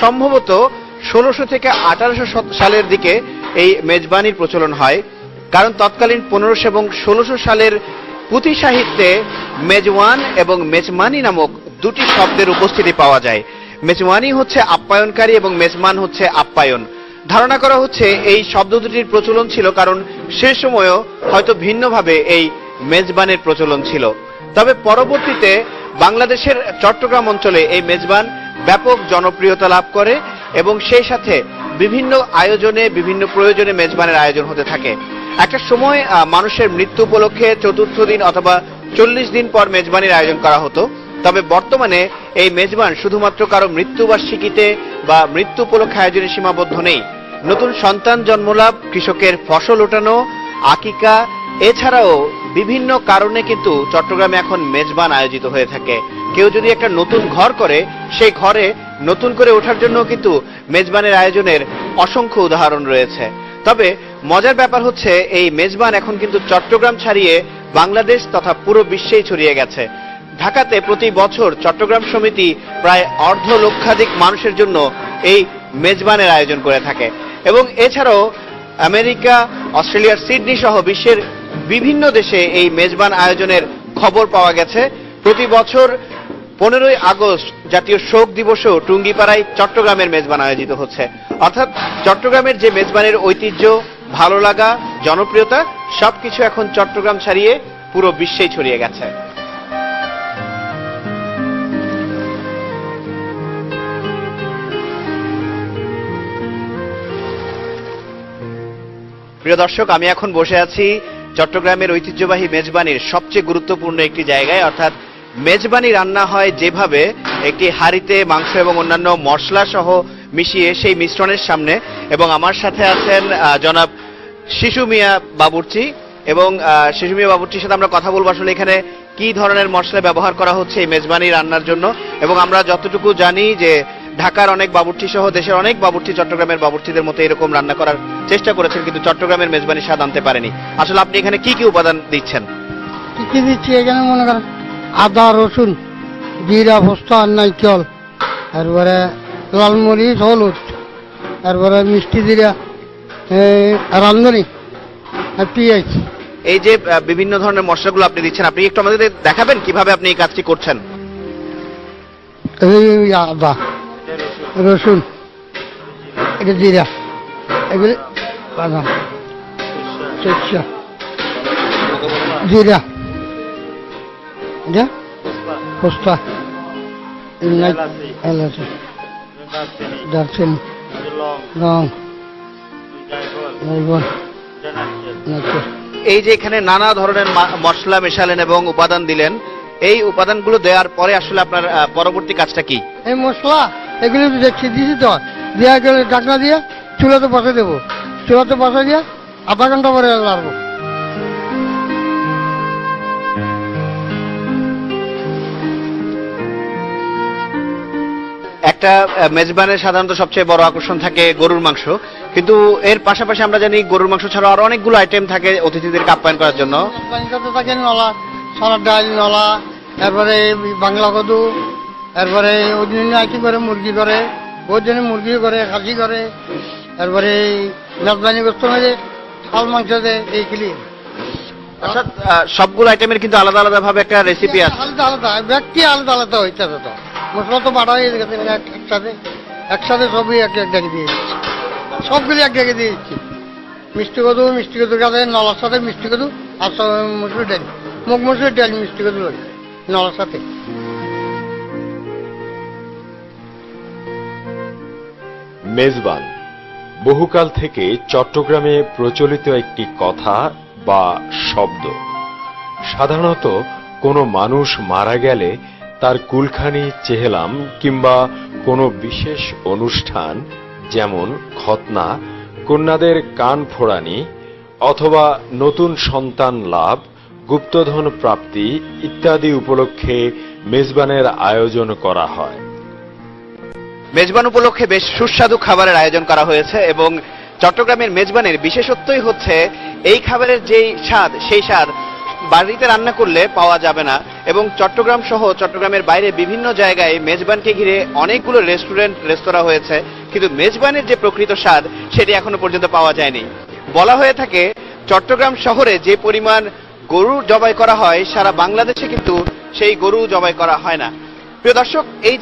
সম্ভবত ষোলোশো থেকে আঠারোশো সালের দিকে এই মেজবানির প্রচলন হয়। কারণ তৎকালীন পনেরোশো এবং ষোলোশো সালের পুঁথি সাহিত্যে মেজওয়ান এবং মেজমানি নামক দুটি শব্দের উপস্থিতি পাওয়া যায়। মেজওয়ানি হচ্ছে আপ্যায়নকারী এবং মেজমান হচ্ছে আপ্যায়ন। ধারণা করা হচ্ছে এই শব্দ দুটির প্রচলন ছিল কারণ সে সময়ও হয়তো ভিন্নভাবে এই মেজবানের প্রচলন ছিল। তবে পরবর্তীতে বাংলাদেশের চট্টগ্রাম অঞ্চলে এই মেজবান ব্যাপক জনপ্রিয়তা লাভ করে এবং সেই সাথে বিভিন্ন আয়োজনে, বিভিন্ন প্রয়োজনে মেজবানের আয়োজন হতে থাকে। একটা সময় মানুষের মৃত্যু উপলক্ষে চতুর্থ দিন অথবা চল্লিশ দিন পর মেজবানির আয়োজন করা হতো। তবে বর্তমানে এই মেজবান শুধুমাত্র কারও মৃত্যুবার্ষিকীতে বা মৃত্যু উপলক্ষে আয়োজনে সীমাবদ্ধ নেই। নতুন সন্তান জন্মলাভ কৃষকের ফসল ওঠানো, আকিকা, এছাড়াও বিভিন্ন কারণে কিন্তু চট্টগ্রামে এখন মেজবান আয়োজিত হয়ে থাকে। কেউ যদি একটা নতুন ঘর করে, সেই ঘরে নতুন করে ওঠার জন্য কিন্তু মেজবানের আয়োজনের অসংখ্য উদাহরণ রয়েছে। তবে মজার ব্যাপার হচ্ছে, এই মেজবান এখন কিন্তু চট্টগ্রাম ছাড়িয়ে বাংলাদেশ তথা পুরো বিশ্বেই ছড়িয়ে গেছে। ঢাকাতে প্রতি বছর চট্টগ্রাম সমিতি প্রায় অর্ধ লক্ষাধিক মানুষের জন্য এই মেজবানের আয়োজন করে থাকে। এবং এছাড়াও আমেরিকা অস্ট্রেলিয়ার সিডনি সহ বিশ্বের বিভিন্ন দেশে এই মেজবান আয়োজনের খবর পাওয়া গেছে। প্রতি বছর পনেরোই আগস্ট জাতীয় শোক দিবসেও টুঙ্গিপাড়ায় চট্টগ্রামের মেজবান আয়োজিত হচ্ছে। অর্থাৎ চট্টগ্রামের যে মেজবানের ঐতিহ্য, ভালো লাগা, জনপ্রিয়তা, সবকিছু এখন চট্টগ্রাম ছাড়িয়ে পুরো বিশ্বেই ছড়িয়ে গেছে। প্রিয় দর্শক, আমি এখন বসে আছি চট্টগ্রামের ঐতিহ্যবাহী মেজবানির সবচেয়ে গুরুত্বপূর্ণ একটি জায়গায়, অর্থাৎ মেজবানি রান্না হয় যেভাবে একটি হাঁড়িতে মাংস এবং অন্যান্য মশলা সহ মিশিয়ে সেই মিশ্রণের সামনে। এবং আমার সাথে আছেন জনাব শিশু মিয়া বাবুর্চি। এবং শিশু মিয়া বাবুর্চির সাথে আমরা কথা বলব আসলে এখানে কি ধরনের মশলা ব্যবহার করা হচ্ছে এই মেজবানি রান্নার জন্য। এবং আমরা যতটুকু জানি যে ঢাকার অনেক বাবুর্চি সহ দেশের অনেক বাবুর্চি চট্টগ্রামের বাবুর্চিদের মতো এরকম রান্না করার চেষ্টা করেছেন, কিন্তু চট্টগ্রামের মেজবানি স্বাদ আনতে পারেনি। আসলে আপনি এখানে কি কি উপাদান দিচ্ছেন? কি কি দিচ্ছি এখানে মনে করেন? আদা রসুন জিরা পোস্তা নাইচল তারপরে লাল মরিচ হলুদ তারপরে মিষ্টি জিরা রান্ধনি আর পেঁয়াজ। এই যে বিভিন্ন ধরনের মশলাগুলো আপনি দিচ্ছেন আপনি একটু আমাদের দেখাবেন কীভাবে আপনি এই কাজটি করছেন? এই আদা রসুন এটা জিরা এগুলি বাদাম জিরা। এটা পোস্তা এলাচি দারচিনি লং লবণ নারকেল এই যে এখানে নানা ধরনের মা- মশলা মেশালেন এবং উপাদান দিলেন এই উপাদানগুলো দেওয়ার পরে আসলে আপনার পরবর্তী কাজটা কি? এই মশলা এগুলো তো দেখছি দিছি তো। দেওয়া গেলে ঢাকনা দিয়ে চুলাতে বসে দেবো। চুলাতে বসে দিয়ে আধা ঘণ্টা পরে লাড়বো। একটা মেজবানের সাধারণত সবচেয়ে বড় আকর্ষণ থাকে গরুর মাংস। কিন্তু এর পাশাপাশি আমরা জানি গরুর মাংস ছাড়াও আরও অনেকগুলো আইটেম থাকে অতিথিদেরকে আপ্যায়ন করার জন্য। পানিটাতে থাকে নলা সারা ডাল নলা তারপরে বাংলা কদু তারপরে অন্যান্য করে মুরগি করে বহুত জনে মুরগি করে খাসি করে তারপরে এই মেজবানি করতে হবে শাল মাংস দেয় এইগুলি অর্থাৎ সবগুলো আইটেমের কিন্তু আলাদা আলাদা ভাবে একটা রেসিপি আছে। আলাদা আলাদা ব্যক্তি আলাদা আলাদা হইতেছে তো। মশলা তো বাড়া হয়ে গেছে একসাথে একসাথে সবই এক এক জায়গায় দিয়ে দিচ্ছি। সবগুলি এক জায়গায় দিয়ে দিচ্ছি। মিষ্টি কদু, মিষ্টি কদুর সাথে নলার সাথে মিষ্টি কদু, আর মসুর ডাল। মুগ মসুর ডাল, মিষ্টি কদু নলার সাথে। মেজবান, বহুকাল থেকে চট্টগ্রামে প্রচলিত একটি কথা বা শব্দ। সাধারণত কোনো মানুষ মারা গেলে তার কুলখানি চেহেলাম কিংবা কোনো বিশেষ অনুষ্ঠান, যেমন খতনা কন্যাদের কান ফোড়ানি, অথবা নতুন সন্তান লাভ, গুপ্তধন প্রাপ্তি ইত্যাদি উপলক্ষে মেজবানের আয়োজন করা হয়। মেজবান উপলক্ষে বেশ সুস্বাদু খাবারের আয়োজন করা হয়েছে এবং চট্টগ্রামের মেজবানের বিশেষত্বই হচ্ছে, এই খাবারের যেই স্বাদ, সেই স্বাদ বাড়িতে রান্না করলে পাওয়া যাবে না এবং চট্টগ্রাম সহ চট্টগ্রামের বাইরে বিভিন্ন জায়গায় মেজবানকে ঘিরে অনেকগুলো রেস্টুরেন্ট, রেস্তোরাঁ হয়েছে। কিন্তু মেজবানের যে প্রকৃত স্বাদ, সেটি এখনও পর্যন্ত পাওয়া যায়নি। বলা হয়ে থাকে, চট্টগ্রাম শহরে যে পরিমাণ গরু জবাই করা হয়, সারা বাংলাদেশে কিন্তু সেই গরু জবাই করা হয় না। প্রিয় দর্শক, এই